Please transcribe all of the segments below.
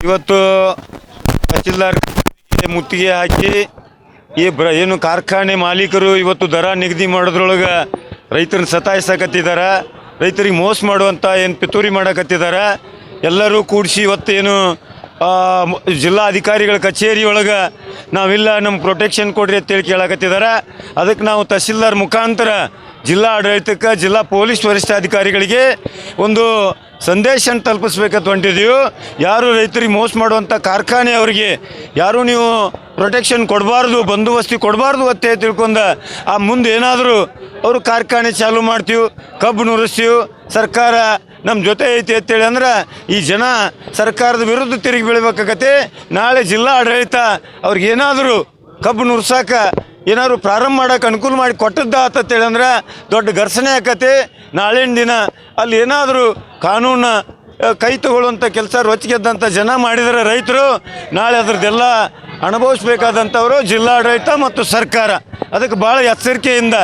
ಇವತ್ತು ತಹಸೀಲ್ದಾರ್ ಮುತ್ತಿಗೆ ಹಾಕಿ ಈ ಬ್ರ ಏನು ಕಾರ್ಖಾನೆ ಮಾಲೀಕರು ಇವತ್ತು ದರ ನಿಗದಿ ಮಾಡೋದ್ರೊಳಗೆ ರೈತರನ್ನ ಸತಾಯಿಸಕತ್ತಿದ್ದಾರೆ ರೈತರಿಗೆ ಮೋಸ ಮಾಡುವಂಥ ಏನು ಪಿತೂರಿ ಮಾಡಕತ್ತಿದ್ದಾರೆ ಎಲ್ಲರೂ ಕೂಡಿಸಿ ಇವತ್ತು ಏನು ಆ, ಮ- ಜಿಲ್ಲಾ ಅಧಿಕಾರಿಗಳ ಕಚೇರಿ ಒಳಗೆ ನಾವಿಲ್ಲ ನಮ್ಮ ಪ್ರೊಟೆಕ್ಷನ್ ಕೊಡ್ರಿ ಅಂತೇಳಿ ಕೇಳಕತ್ತಿದಾರ. ಅದಕ್ಕೆ ನಾವು ತಹಸೀಲ್ದಾರ್ ಮುಖಾಂತರ ಜಿಲ್ಲಾ ಆಡಳಿತಕ್ಕೆ ಜಿಲ್ಲಾ ಪೊಲೀಸ್ ವರಿಷ್ಠಾಧಿಕಾರಿಗಳಿಗೆ ಒಂದು ಸಂದೇಶ ತಲುಪಿಸ್ಬೇಕಂತ ಹೊಂಟಿದೀವಿ. ಯಾರು ರೈತರಿಗೆ ಮೋಸ ಮಾಡುವಂಥ ಕಾರ್ಖಾನೆ ಅವರಿಗೆ, ಯಾರು ನೀವು ಪ್ರೊಟೆಕ್ಷನ್ ಕೊಡಬಾರ್ದು, ಬಂದೋಬಸ್ತಿ ಕೊಡಬಾರ್ದು ಅತ್ತೆ ತಿಳ್ಕೊಂಡ ಆ ಮುಂದೆ ಏನಾದರೂ ಅವರು ಕಾರ್ಖಾನೆ ಚಾಲೂ ಮಾಡ್ತೀವಿ, ಕಬ್ಬು ನುರಿಸ್ತೀವಿ, ಸರ್ಕಾರ ನಮ್ಮ ಜೊತೆ ಐತಿ ಅಂತೇಳಿ ಅಂದ್ರೆ ಈ ಜನ ಸರ್ಕಾರದ ವಿರುದ್ಧ ತಿರುಗಿ ಬೀಳ್ಬೇಕಾಗತ್ತೆ. ನಾಳೆ ಜಿಲ್ಲಾ ಆಡಳಿತ ಅವ್ರಿಗೆ ಏನಾದರೂ ಕಬ್ಬು ನುರ್ಸಾಕ ಏನಾದ್ರು ಪ್ರಾರಂಭ ಮಾಡಕ್ಕೆ ಅನುಕೂಲ ಮಾಡಿ ಕೊಟ್ಟದ್ದ ಆತಂತೇಳಿ ಅಂದ್ರೆ ದೊಡ್ಡ ಘರ್ಷಣೆ ಆಕತಿ. ನಾಳಿನ ದಿನ ಅಲ್ಲಿ ಏನಾದರೂ ಕಾನೂನ ಕೈ ತಗೊಳ್ಳುವಂಥ ಕೆಲಸ ರೊಚ್ಚಿಗೆದ್ದಂಥ ಜನ ಮಾಡಿದರೆ ರೈತರು, ನಾಳೆ ಅದ್ರದ್ದೆಲ್ಲ ಅನುಭವಿಸ್ಬೇಕಾದಂಥವರು ಜಿಲ್ಲಾಡಳಿತ ಮತ್ತು ಸರ್ಕಾರ. ಅದಕ್ಕೆ ಭಾಳ ಎಚ್ಚರಿಕೆಯಿಂದ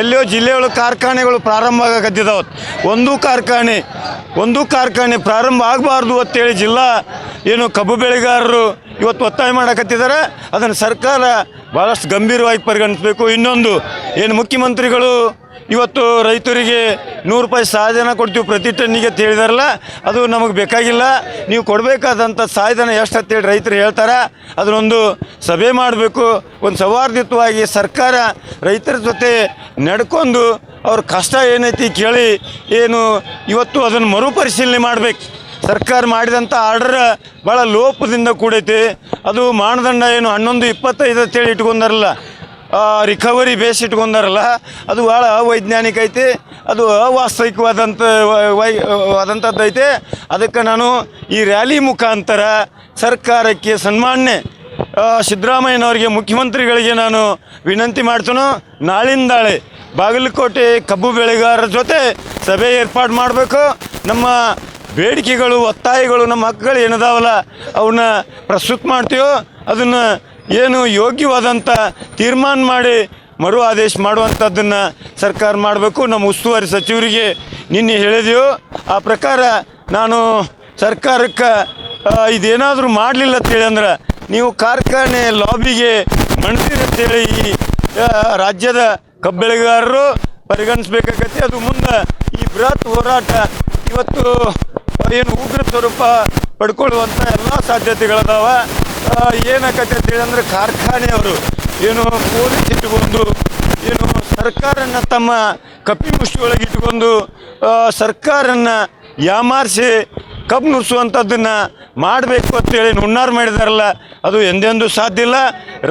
ಎಲ್ಲೋ ಜಿಲ್ಲೆಯೊಳಗೆ ಕಾರ್ಖಾನೆಗಳು ಪ್ರಾರಂಭ ಆಗಕತ್ತಿದ್ದಾವೆ ಒಂದು ಕಾರ್ಖಾನೆ ಒಂದು ಕಾರ್ಖಾನೆ ಪ್ರಾರಂಭ ಆಗಬಾರ್ದು ಅಂತೇಳಿ ಜಿಲ್ಲಾ ಏನು ಕಬ್ಬು ಬೆಳೆಗಾರರು ಇವತ್ತು ಒತ್ತಾಯ ಮಾಡಕತ್ತಿದ್ದಾರೆ ಅದನ್ನು ಸರ್ಕಾರ ಭಾಳಷ್ಟು ಗಂಭೀರವಾಗಿ ಪರಿಗಣಿಸಬೇಕು. ಇನ್ನೊಂದು, ಏನು ಮುಖ್ಯಮಂತ್ರಿಗಳು ಇವತ್ತು ರೈತರಿಗೆ ನೂರು ರೂಪಾಯಿ ಸಹಾಯಧನ ಕೊಡ್ತೀವಿ ಪ್ರತಿ ಟನ್ನಿಗೆ ಅಂತ ಅದು ನಮಗೆ ಬೇಕಾಗಿಲ್ಲ. ನೀವು ಕೊಡಬೇಕಾದಂಥ ಸಹಾಯಧನ ಎಷ್ಟು ಅಂತೇಳಿ ರೈತರು ಹೇಳ್ತಾರೆ. ಅದನ್ನೊಂದು ಸಭೆ ಮಾಡಬೇಕು. ಒಂದು ಸೌಹಾರ್ದಯುತವಾಗಿ ಸರ್ಕಾರ ರೈತರ ಜೊತೆ ನಡ್ಕೊಂಡು ಅವ್ರ ಕಷ್ಟ ಏನೈತಿ ಕೇಳಿ, ಏನು ಇವತ್ತು ಅದನ್ನು ಮರುಪರಿಶೀಲನೆ ಮಾಡಬೇಕು. ಸರ್ಕಾರ ಮಾಡಿದಂಥ ಆರ್ಡರ್ ಭಾಳ ಲೋಪದಿಂದ ಕೂಡೈತಿ. ಅದು ಮಾನದಂಡ ಏನು ಹನ್ನೊಂದು ಇಪ್ಪತ್ತೈದು ಅಂತೇಳಿ ಇಟ್ಕೊಂಡಾರಲ್ಲ. Recovery base ಇಟ್ಕೊಂಡಾರಲ್ಲ. ಅದು ಭಾಳ ಅವೈಜ್ಞಾನಿಕ ಐತಿ. ಅದು ಅವಾಸ್ತವಿಕವಾದಂಥ ವೈ ಆದಂಥದ್ದು ಐತೆ. ಅದಕ್ಕೆ ನಾನು ಈ ರ್ಯಾಲಿ ಮುಖಾಂತರ ಸರ್ಕಾರಕ್ಕೆ ಸನ್ಮಾನ್ಯ ಸಿದ್ದರಾಮಯ್ಯನವರಿಗೆ, ಮುಖ್ಯಮಂತ್ರಿಗಳಿಗೆ ನಾನು ವಿನಂತಿ ಮಾಡ್ತೇನೆ. ನಾಳಿಂದಾಳೆ ಬಾಗಲಕೋಟೆ ಕಬ್ಬು ಬೆಳೆಗಾರರ ಜೊತೆ ಸಭೆ ಏರ್ಪಾಡು ಮಾಡಬೇಕು. ನಮ್ಮ ಬೇಡಿಕೆಗಳು, ಒತ್ತಾಯಗಳು ನಮ್ಮ ಹಕ್ಕುಗಳು ಏನದಾವಲ್ಲ ಅವನ್ನ ಪ್ರಸ್ತುತ ಮಾಡ್ತೀವೋ ಅದನ್ನು ಏನು ಯೋಗ್ಯವಾದಂಥ ತೀರ್ಮಾನ ಮಾಡಿ ಮರು ಆದೇಶ ಮಾಡುವಂಥದ್ದನ್ನು ಸರ್ಕಾರ ಮಾಡಬೇಕು. ನಮ್ಮ ಉಸ್ತುವಾರಿ ಸಚಿವರಿಗೆ ನಿನ್ನೆ ಹೇಳಿದೆವು ಆ ಪ್ರಕಾರ ನಾನು ಸರ್ಕಾರಕ್ಕೆ ಇದೇನಾದರೂ ಮಾಡಲಿಲ್ಲ ಅಂತೇಳಿ ಅಂದ್ರೆ, ನೀವು ಕಾರ್ಖಾನೆ ಲಾಬಿಗೆ ಅಂತೇಳಿ ಈ ರಾಜ್ಯದ ಕಬ್ಬೆಳೆಗಾರರು ಪರಿಗಣಿಸ್ಬೇಕಾಗತ್ತೆ. ಅದು ಮುಂದೆ ಈ ಬೃಹತ್ ಹೋರಾಟ ಇವತ್ತು ಏನು ಉಗ್ರ ಸ್ವರೂಪ ಪಡ್ಕೊಳ್ಳುವಂಥ ಎಲ್ಲ ಸಾಧ್ಯತೆಗಳದಾವ. ಏನಾಗತ್ತೆ ಅಂತೇಳಿ ಅಂದ್ರೆ ಕಾರ್ಖಾನೆಯವರು ಏನು ಪೊಲೀಸ್ ಇಟ್ಕೊಂಡು ಏನು ಸರ್ಕಾರನ ತಮ್ಮ ಕಪಿಮುಷ್ಟಿಯೊಳಗೆ ಮುಷ್ಟಿಯೊಳಗೆ ಸರ್ಕಾರನ ಯಾಮಾರಿಸಿ ಕಬ್ಬು ನುರಿಸುವಂಥದ್ದನ್ನು ಮಾಡಬೇಕು ಅಂತೇಳಿ ನುಣ್ಣಾರು ಮಾಡಿದಾರಲ್ಲ, ಅದು ಎಂದೆಂದೂ ಸಾಧ್ಯ ಇಲ್ಲ.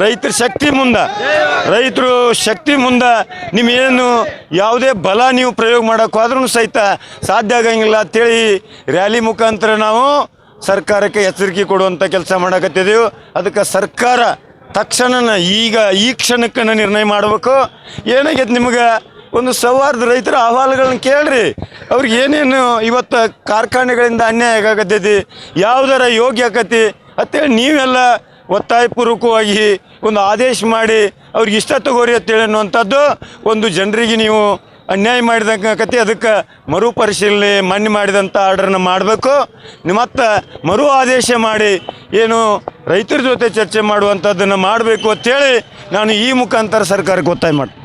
ರೈತರ ಶಕ್ತಿ ಮುಂದೆ. ರೈತರು ಶಕ್ತಿ ಮುಂದೆ ನಿಮ್ಮೇನು ಯಾವುದೇ ಬಲ ನೀವು ಪ್ರಯೋಗ ಮಾಡೋಕ್ಕಾದ್ರೂ ಸಹಿತ ಸಾಧ್ಯ ಆಗಂಗಿಲ್ಲ ಅಂತೇಳಿ ರ್ಯಾಲಿ ಮುಖಾಂತರ ನಾವು ಸರ್ಕಾರಕ್ಕೆ ಎಚ್ಚರಿಕೆ ಕೊಡುವಂಥ ಕೆಲಸ ಮಾಡಕತ್ತಿದ್ದೀವಿ ಅದಕ್ಕೆ ಸರ್ಕಾರ ತಕ್ಷಣನ ಈಗ ಈ ಕ್ಷಣಕ್ಕೆ ನಿರ್ಣಯ ಮಾಡಬೇಕು. ಏನಾಗೈತೆ ನಿಮ್ಗೆ? ಒಂದು ಸವಾರ್ದ ರೈತರ ಅಹವಾಲುಗಳನ್ನ ಕೇಳ್ರಿ. ಅವ್ರಿಗೆ ಏನೇನು ಇವತ್ತು ಕಾರ್ಖಾನೆಗಳಿಂದ ಅನ್ಯಾಯ ಆಗಾಕತ್ತೈತಿ, ಯಾವ್ದಾರ ಯೋಗ್ಯ ಆಕತಿ ಅಂತೇಳಿ ನೀವೆಲ್ಲ ಒತ್ತಾಯಪೂರ್ವಕವಾಗಿ ಒಂದು ಆದೇಶ ಮಾಡಿ ಅವ್ರಿಗೆ ಇಷ್ಟ ತಗೋರಿ ಅಂತೇಳಿ ಅನ್ನುವಂಥದ್ದು ಒಂದು ಜನರಿಗೆ ನೀವು ಅನ್ಯಾಯ ಮಾಡಿದಂಗೆ ಅದಕ್ಕೆ ಮರುಪರಿಶೀಲನೆ ಮಣ್ಣು ಮಾಡಿದಂಥ ಆರ್ಡರ್ನ ಮಾಡಬೇಕು. ಮತ್ತು ಮರು ಆದೇಶ ಮಾಡಿ ಏನು ರೈತರ ಜೊತೆ ಚರ್ಚೆ ಮಾಡುವಂಥದ್ದನ್ನು ಮಾಡಬೇಕು ಅಂತೇಳಿ ನಾನು ಈ ಮುಖಾಂತರ ಸರ್ಕಾರಕ್ಕೆ ಒತ್ತಾಯ ಮಾಡ್ತೀನಿ.